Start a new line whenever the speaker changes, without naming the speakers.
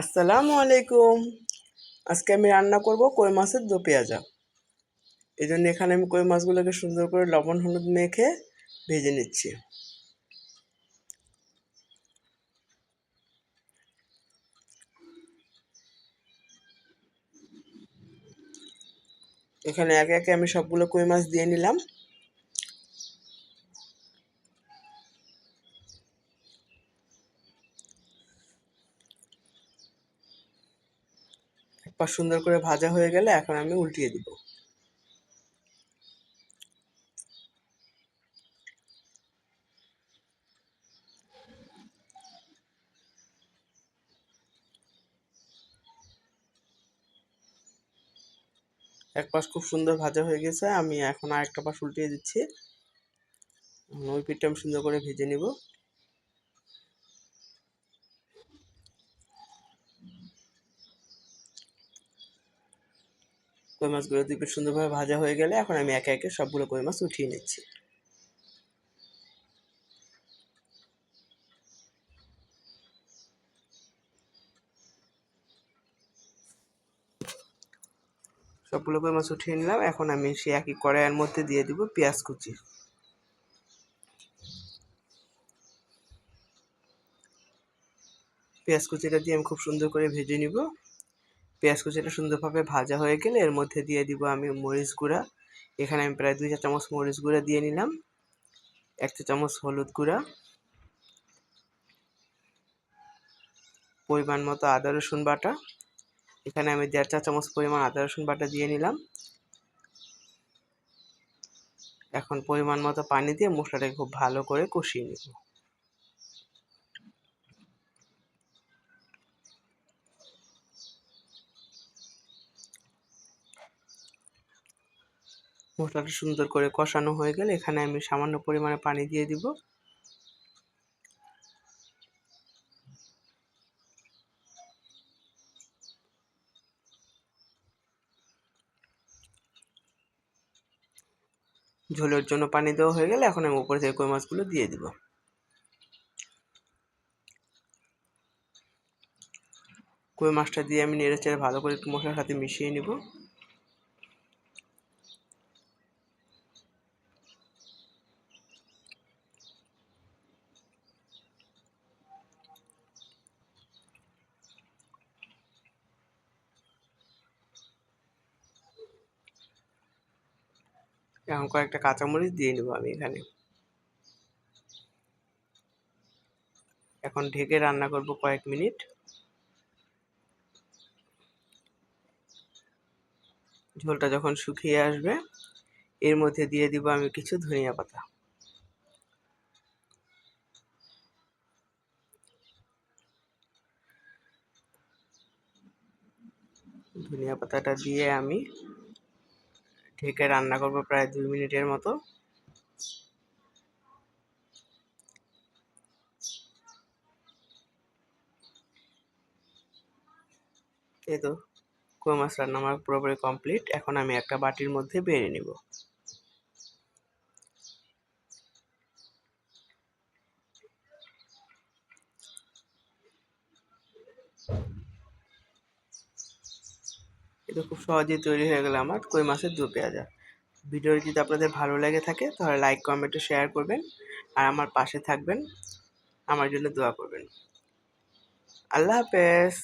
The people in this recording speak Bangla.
আসসালামু আলাইকুম। আজকে আমি রান্না করব কই মাছের দো পেঁয়াজা। এই জন্য এখানে আমি কই মাছগুলোকে সুন্দর করে লবণ, হলুদ মেখে ভেজে নিচ্ছি। এখানে একে একে আমি সবগুলো কই মাছ দিয়ে নিলাম। পা সুন্দর করে ভাজা হয়ে গেলে এখন আমি উল্টিয়ে দিব। এক পাশ খুব সুন্দর ভাজা হয়ে গেছে, আমি এখন আরেকটা পাশ উল্টিয়ে দিচ্ছি। ওই পিঠটা আমি সুন্দর করে ভেজে নিব। কই মাছগুলো পিঠ সুন্দরভাবে ভাজা হয়ে গেলে এখন আমি একে একে সবগুলো কই মাছ উঠিয়ে নিচ্ছি। সবগুলো কই মাছ উঠিয়ে নিলাম। এখন আমি সেই একই কড়াইয়ের মধ্যে দিয়ে দিব পেঁয়াজ কুচি। পেঁয়াজ কুচিটা দিয়ে আমি খুব সুন্দর করে ভেজে নিব। পেঁয়াজ কুচিটা সুন্দরভাবে ভাজা হয়ে গেলে এর মধ্যে দিয়ে দিব আমি মরিচ গুঁড়া। এখানে আমি প্রায় দুই চা চামচ মরিচ গুঁড়া দিয়ে নিলাম, এক চা চামচ হলুদ গুঁড়া। পরিমাণ মতো আদা, রসুন বাটা। এখানে আমি দেড় চা চামচ পরিমাণ আদা, রসুন বাটা দিয়ে নিলাম। এখন পরিমাণ মতো পানি দিয়ে মশলাটাকে খুব ভালো করে কষিয়ে নেব। মশলাটা সুন্দর করে কষানো হয়ে গেলে এখানে আমি সামান্য পরিমাণে পানি দিয়ে দিব। ঝোলের জন্য পানি দেওয়া হয়ে গেলে এখন আমি উপরে থেকে কই মাছগুলো দিয়ে দিব। কই মাছটা দিয়ে আমি নেড়ে চেড়ে ভালো করে একটু মশলার সাথে মিশিয়ে নিব। এখন কয়েকটা কাঁচামরিচ দিয়ে নেব আমি এখানে। এখন ঢেকে রান্না করব কয়েক মিনিট। ঝোলটা যখন শুকিয়ে আসবে, এর মধ্যে দিয়ে দিব আমি কিছু ধনিয়া পাতা। ধনিয়া পাতাটা দিয়ে আমি ঢেকে রান্না করব প্রায় দুই মিনিটের মতো। এই তো কই মাছ রান্না আমার পুরোপুরি কমপ্লিট। এখন আমি একটা বাটির মধ্যে বেড়ে নিব। এটা খুব সহজেই তৈরি হয়ে গেল আমার, কই মাছের দু পেঁয়াজা ভিডিওটি যদি আপনাদের ভালো লেগে থাকে, তাহলে লাইক কমেন্ট শেয়ার করবেন, আর আমার পাশে থাকবেন, আমার জন্য দোয়া করবেন। আল্লাহ হাফেজ।